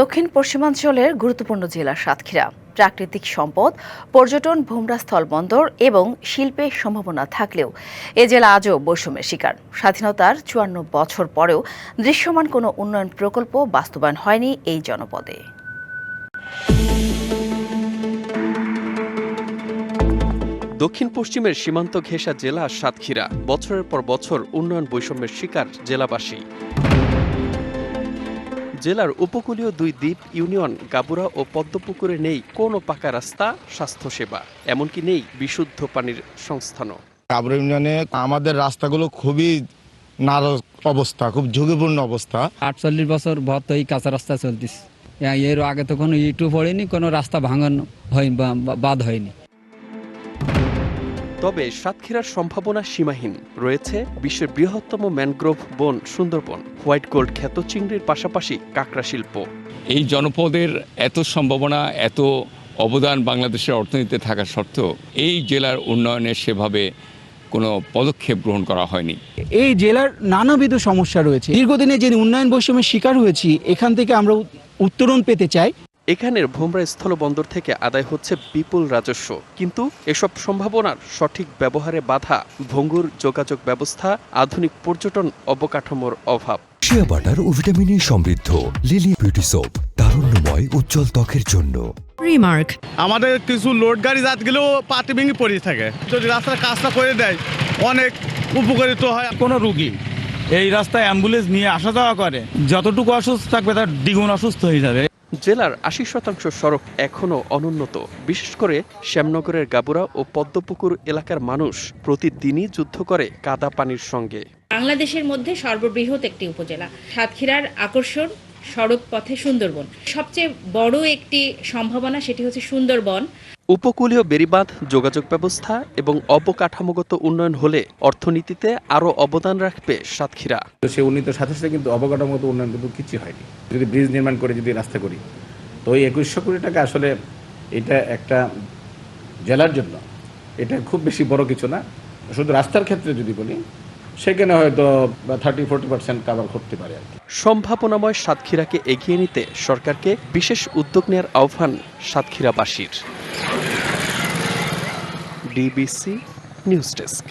দক্ষিণ পশ্চিমাঞ্চলের গুরুত্বপূর্ণ জেলা সাতক্ষীরা। প্রাকৃতিক সম্পদ, পর্যটন ভোমরা স্থলবন্দর এবং শিল্পের সম্ভাবনা থাকলেও এ জেলা আজও বৈষম্যের শিকার। স্বাধীনতার চুয়ান্ন বছর পরেও দৃশ্যমান কোনো উন্নয়ন প্রকল্প বাস্তবায়ন হয়নি এই জনপদে। দক্ষিণ পশ্চিমের সীমান্ত ঘেঁষা জেলা সাতক্ষীরা। বছরের পর বছর উন্নয়ন বৈষম্যের শিকার জেলাবাসী। জেলার উপকূলীয় দুই দ্বীপ ইউনিয়ন গাবুরা ও পদ্মপুকুরে নেই কোনো পাকা রাস্তা স্বাস্থ্যসেবা এমনকি নেই বিশুদ্ধ পানির সংস্থানও। কাবর ইউনিয়নে আমাদের রাস্তাগুলো খুবই নারক অবস্থা খুব ঝুঁকিপূর্ণ অবস্থা। আটচল্লিশ বছর ভর তো এই কাঁচা রাস্তা চলতিস এর আগে তো কোনো ইটু পড়েনি কোনো রাস্তা ভাঙন হয় বাদ হয়নি। তবে সাতক্ষীরার সম্ভাবনা সীমাহীন। রয়েছে বিশ্বের বৃহত্তম ম্যানগ্রোভ বন সুন্দরবন হোয়াইট গোল্ড খ্যাত চিংড়ির পাশাপাশি কাঁকড়া শিল্প। এই জনপদের এত সম্ভাবনা এত অবদান বাংলাদেশের অর্থনীতিতে থাকা সত্ত্বেও এই জেলার উন্নয়নে সেভাবে কোনো পদক্ষেপ গ্রহণ করা হয়নি। এই জেলার নানাবিধ সমস্যা রয়েছে। দীর্ঘদিনে যে উন্নয়ন বৈষম্যের শিকার হয়েছি এখান থেকে আমরা উত্তরণ পেতে চাই। এখানের ভোমরা স্থলবন্দর থেকে আদায় হচ্ছে বিপুল রাজস্ব। কিন্তু এসব সম্ভাবনার সঠিক ব্যবহারে বাধা ভঙ্গুর যোগাযোগ ব্যবস্থা আধুনিক পর্যটন অবকাঠামোর অভাব। শিয়া বাটার ও ভিটামিনে সমৃদ্ধ লিলি বিউটি সোপ তারুণ্যময় উজ্জ্বল ত্বকের জন্য। Remark. আমাদের কিছু লোড গাড়ি জাতগুলো পাতি ভেঙে পড়ে থাকে। যদি রাস্তার কাজটা করে দেয় অনেক উপকারিত হয়। কোনো রুগী এই রাস্তায় অ্যাম্বুলেন্স নিয়ে আসা যাওয়া করে যতটুকু অসুস্থ থাকবে তার দ্বিগুণ অসুস্থ হয়ে যাবে। জেলার আশি শতাংশ সড়ক এখনও অনুন্নত। বিশেষ করে শ্যামনগরের গাবুরা ও পদ্মপুকুর এলাকার মানুষ প্রতিদিনই যুদ্ধ করে কাদা পানির সঙ্গে। বাংলাদেশের মধ্যে সর্ববৃহৎ একটি উপজেলা। সাতক্ষীরার আকর্ষণ সড়ক পথে সুন্দরবন। সবচেয়ে বড় একটি সম্ভাবনা সেটি হচ্ছে সুন্দরবন। উপকূলীয় বেড়িবাঁধ যোগাযোগ ব্যবস্থা এবং অবকাঠামোগত উন্নয়ন হলে অর্থনীতিতে আরও অবদান রাখবে সাতক্ষীরা। সে উন্নতির সাথে সাথে কিন্তু অবকাঠামোগত উন্নয়ন কিন্তু কিছু হয়নি। যদি ব্রিজ নির্মাণ করে যদি রাস্তা করি তো ওই একুশশো কোটি টাকা আসলে এটা একটা জেলার জন্য। এটা খুব বেশি বড় কিছু না। শুধু রাস্তার ক্ষেত্রে যদি বলি সেখানে হয়তো থার্টি ফোরটি পার্সেন্ট কাভার করতে পারে আর কি। সম্ভাবনাময় সাতক্ষীরাকে এগিয়ে নিতে সরকারকে বিশেষ উদ্যোগ নেওয়ার আহ্বান সাতক্ষীরাবাসীর। DBC news desk.